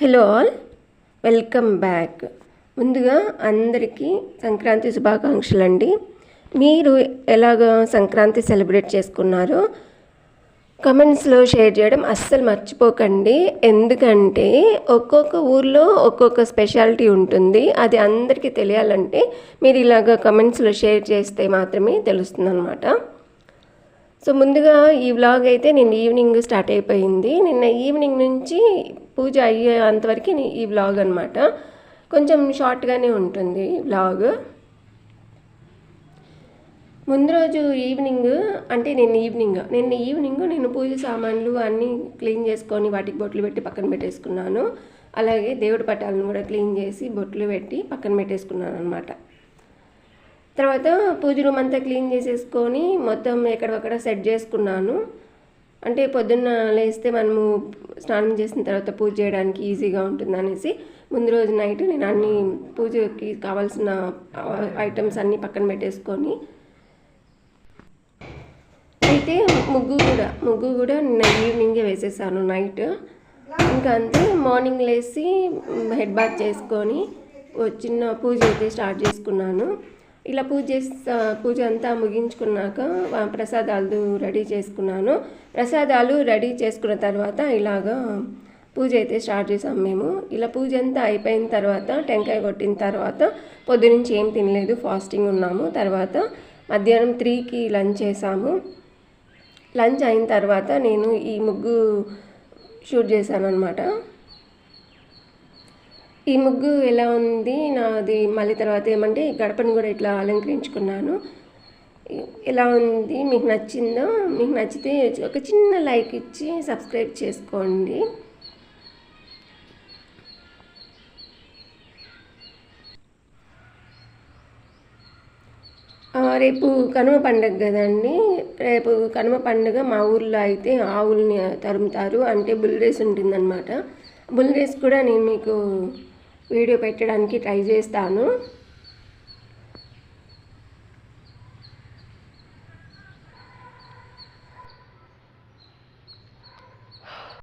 Hello all welcome back. ముందుగా అందరికీ సంక్రాంతి శుభాకాంక్షలు అండి మీరు ఎలాగ సంక్రాంతి సెలబ్రేట్ చేసుకున్నారో కమెంట్స్లో షేర్ చేయడం అస్సలు మర్చిపోకండి. ఎందుకంటే ఒక్కొక్క ఊర్లో ఒక్కొక్క స్పెషాలిటీ ఉంటుంది. అది అందరికీ తెలియాలంటే మీరు ఇలాగ కమెంట్స్లో షేర్ చేస్తే మాత్రమే తెలుస్తుంది అనమాట సో ముందుగా ఈ వ్లాగ్ అయితే నిన్న ఈవినింగ్ స్టార్ట్ అయిపోయింది. నిన్న ఈవినింగ్ నుంచి పూజ అయ్యే అంతవరకు ఈ వ్లాగ్ అనమాట కొంచెం షార్ట్గానే ఉంటుంది వ్లాగ్ ముందు రోజు ఈవినింగ్ అంటే నిన్న ఈవినింగ్ నిన్న ఈవినింగ్ నేను పూజ సామాన్లు అన్నీ క్లీన్ చేసుకొని వాటికి బొట్లు పెట్టి పక్కన పెట్టేసుకున్నాను. అలాగే దేవుడి పటాలను కూడా క్లీన్ చేసి బొట్లు పెట్టి పక్కన పెట్టేసుకున్నాను అనమాట తర్వాత పూజ రూమ్ అంతా క్లీన్ చేసేసుకొని మొత్తం ఎక్కడొక్కడ సెట్ చేసుకున్నాను. అంటే పొద్దున్న లేస్తే మనము స్నానం చేసిన తర్వాత పూజ చేయడానికి ఈజీగా ఉంటుంది అనేసి ముందు రోజు నైట్ నేను అన్ని పూజకి కావాల్సిన ఐటమ్స్ అన్నీ పక్కన పెట్టేసుకొని అయితే ముగ్గు కూడా ముగ్గు కూడా నిన్న ఈవినింగే వేసేసాను నైట్. ఇంకా అంతే మార్నింగ్ లేచి హెడ్ బాత్ చేసుకొని చిన్న పూజ అయితే స్టార్ట్ చేసుకున్నాను. ఇలా పూజ చేస్తా పూజ అంతా ముగించుకున్నాక ప్రసాదాలు రెడీ చేసుకున్నాను. ప్రసాదాలు రెడీ చేసుకున్న తర్వాత ఇలాగా పూజ అయితే స్టార్ట్ చేసాం మేము. ఇలా పూజ అంతా అయిపోయిన తర్వాత టెంకాయ కొట్టిన తర్వాత పొద్దునుంచి ఏం తినలేదు ఫాస్టింగ్ ఉన్నాము. తర్వాత మధ్యాహ్నం త్రీకి లంచ్ చేసాము లంచ్ అయిన తర్వాత నేను ఈ ముగ్గు షూట్ చేశాను అనమాట ఈ ముగ్గు ఎలా ఉంది? నాది మళ్ళీ తర్వాత ఏమంటే ఈ కూడా ఇట్లా అలంకరించుకున్నాను. ఎలా ఉంది? మీకు నచ్చిందో? మీకు నచ్చితే ఒక చిన్న లైక్ ఇచ్చి సబ్స్క్రైబ్ చేసుకోండి. రేపు కనుమ పండుగ కదండి. రేపు కనుమ పండుగ మా ఊర్లో అయితే ఆవుల్ని తరుముతారు. అంటే బుల్ రేస్ ఉంటుందన్నమాట. బుల్ రేస్ కూడా నేను మీకు వీడియో పెట్టడానికి ట్రై చేస్తాను.